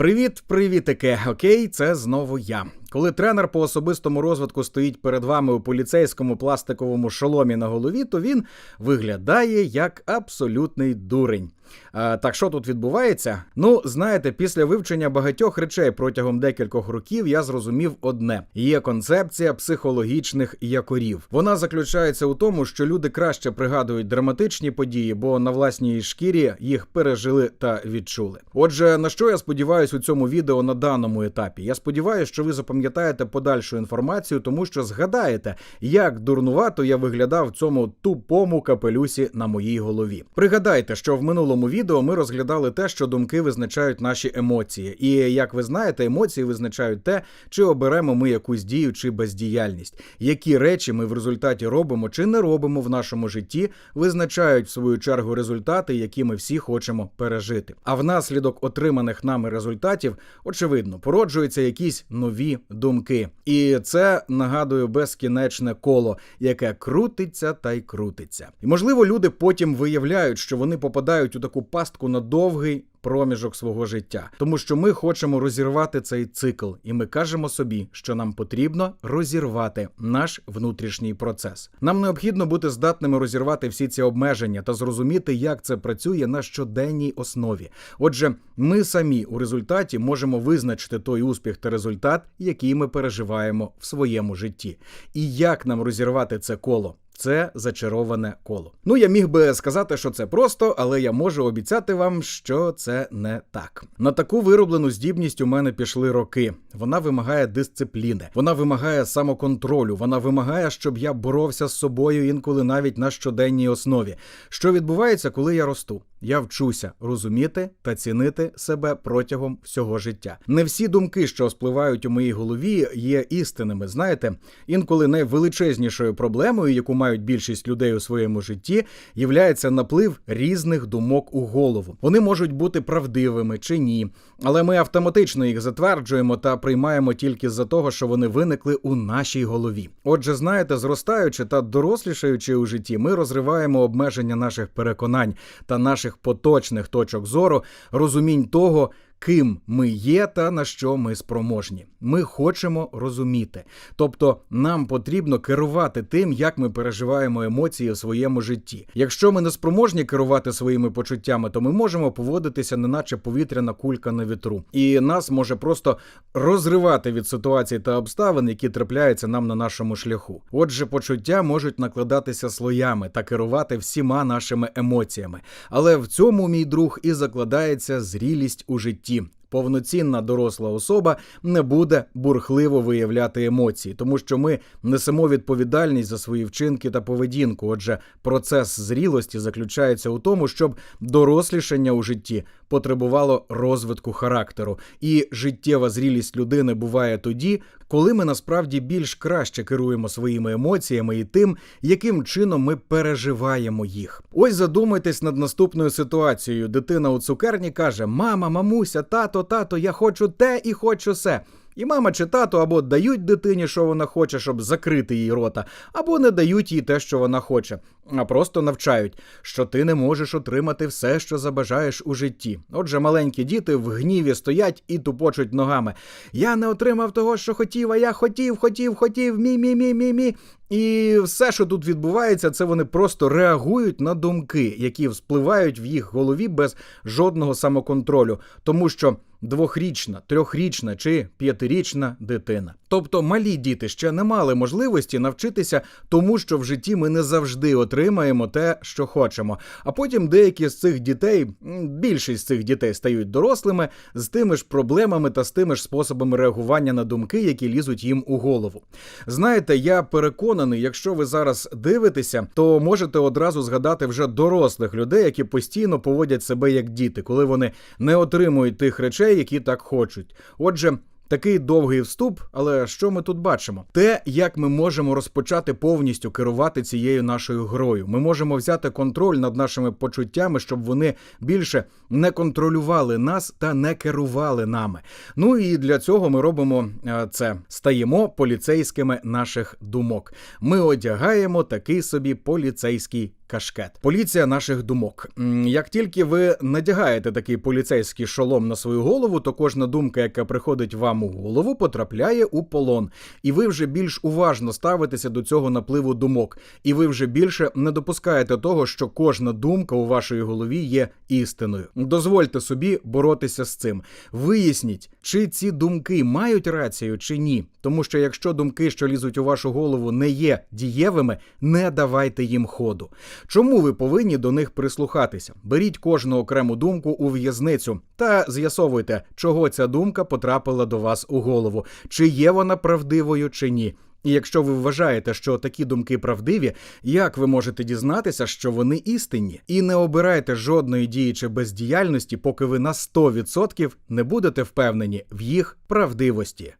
Привіт, привітики. Окей, це знову я. Коли тренер по особистому розвитку стоїть перед вами у поліцейському пластиковому шоломі на голові, то він виглядає як абсолютний дурень. А, так що тут відбувається? Ну, знаєте, після вивчення багатьох речей протягом декількох років я зрозумів одне: є концепція психологічних якорів. Вона заключається у тому, що люди краще пригадують драматичні події, бо на власній шкірі їх пережили та відчули. Отже, на що я сподіваюся у цьому відео на даному етапі? Я сподіваюся, що ви запам'ятаєте подальшу інформацію, тому що згадаєте, як дурнувато я виглядав в цьому тупому капелюсі на моїй голові. Пригадайте, що в минулому відео ми розглядали те, що думки визначають наші емоції. І як ви знаєте, емоції визначають те, чи оберемо ми якусь дію чи бездіяльність. Які речі ми в результаті робимо чи не робимо в нашому житті, визначають в свою чергу результати, які ми всі хочемо пережити. А внаслідок отриманих нами результатів, очевидно, породжуються якісь нові думки. І це нагадую безкінечне коло, яке крутиться та й крутиться. І можливо, люди потім виявляють, що вони попадають у таку пастку на довгий. Проміжок свого життя, тому що ми хочемо розірвати цей цикл, і ми кажемо собі, що нам потрібно розірвати наш внутрішній процес. Нам необхідно бути здатними розірвати всі ці обмеження та зрозуміти, як це працює на щоденній основі. Отже, ми самі у результаті можемо визначити той успіх та результат, який ми переживаємо в своєму житті, і як нам розірвати це коло. Це зачароване коло. Ну я міг би сказати, що це просто, але я можу обіцяти вам, що це не так. На таку вироблену здібність у мене пішли роки. Вона вимагає дисципліни, вона вимагає самоконтролю, вона вимагає, щоб я боровся з собою інколи навіть на щоденній основі. Що відбувається, коли я росту? Я вчуся розуміти та цінити себе протягом всього життя. Не всі думки, що спливають у моїй голові, є істинними. Знаєте, інколи найвеличезнішою проблемою, яку мають більшість людей у своєму житті, являється наплив різних думок у голову. Вони можуть бути правдивими чи ні, але ми автоматично їх затверджуємо та приймаємо тільки з-за того, що вони виникли у нашій голові. Отже, знаєте, зростаючи та дорослішаючи у житті, ми розриваємо обмеження наших переконань та наших поточних точок зору, розумінь того. Ким ми є та на що ми спроможні. Ми хочемо розуміти. Тобто нам потрібно керувати тим, як ми переживаємо емоції в своєму житті. Якщо ми не спроможні керувати своїми почуттями, то ми можемо поводитися, неначе повітряна кулька на вітру, і нас може просто розривати від ситуацій та обставин, які трапляються нам на нашому шляху. Отже, почуття можуть накладатися слоями та керувати всіма нашими емоціями. Але в цьому, мій друг, і закладається зрілість у житті житті. Повноцінна доросла особа не буде бурхливо виявляти емоції, тому що ми несемо відповідальність за свої вчинки та поведінку. Отже, процес зрілості заключається у тому, щоб дорослішання у житті потребувало розвитку характеру, і життєва зрілість людини буває тоді, коли ми насправді більш краще керуємо своїми емоціями і тим, яким чином ми переживаємо їх. Ось задумайтесь над наступною ситуацією. Дитина у цукерні каже: Мама, мамуся, тато, тато, я хочу те і хочу се. І мама чи тато або дають дитині, що вона хоче, щоб закрити їй рота, або не дають їй те, що вона хоче, а просто навчають, що ти не можеш отримати все, що забажаєш у житті. Отже, маленькі діти в гніві стоять і тупочуть ногами. Я не отримав того, що хотів, а я хотів, хотів, хотів, мі, мі, мі, мі, мі. І все, що тут відбувається, це вони просто реагують на думки, які вспливають в їх голові без жодного самоконтролю, тому що двохрічна, трьохрічна чи п'ятирічна дитина. Тобто малі діти ще не мали можливості навчитися тому, що в житті ми не завжди отримаємо те, що хочемо. А потім деякі з цих дітей, більшість з цих дітей стають дорослими з тими ж проблемами та з тими ж способами реагування на думки, які лізуть їм у голову. Знаєте, я переконаний, якщо ви зараз дивитеся, то можете одразу згадати вже дорослих людей, які постійно поводять себе як діти, коли вони не отримують тих речей, які так хочуть. Отже. Такий довгий вступ, але що ми тут бачимо? Те, як ми можемо розпочати повністю керувати цією нашою грою. Ми можемо взяти контроль над нашими почуттями, щоб вони більше не контролювали нас та не керували нами. Ну і для цього ми робимо е, це: стаємо поліцейськими наших думок. Ми одягаємо такий собі поліцейський кашкет. Поліція наших думок. Як тільки ви надягаєте такий поліцейський шолом на свою голову, то кожна думка, яка приходить вам у голову, потрапляє у полон, і ви вже більш уважно ставитеся до цього напливу думок, і ви вже більше не допускаєте того, що кожна думка у вашій голові є істиною. Дозвольте собі боротися з цим. Виясніть, чи ці думки мають рацію чи ні. Тому що якщо думки, що лізуть у вашу голову, не є дієвими, не давайте їм ходу. Чому ви повинні до них прислухатися? Беріть кожну окрему думку у в'язницю та з'ясовуйте, чого ця думка потрапила до вас у голову, чи є вона правдивою чи ні. І якщо ви вважаєте, що такі думки правдиві, як ви можете дізнатися, що вони істинні? І не обирайте жодної дії чи бездіяльності, поки ви на 100% не будете впевнені в їх правдивості.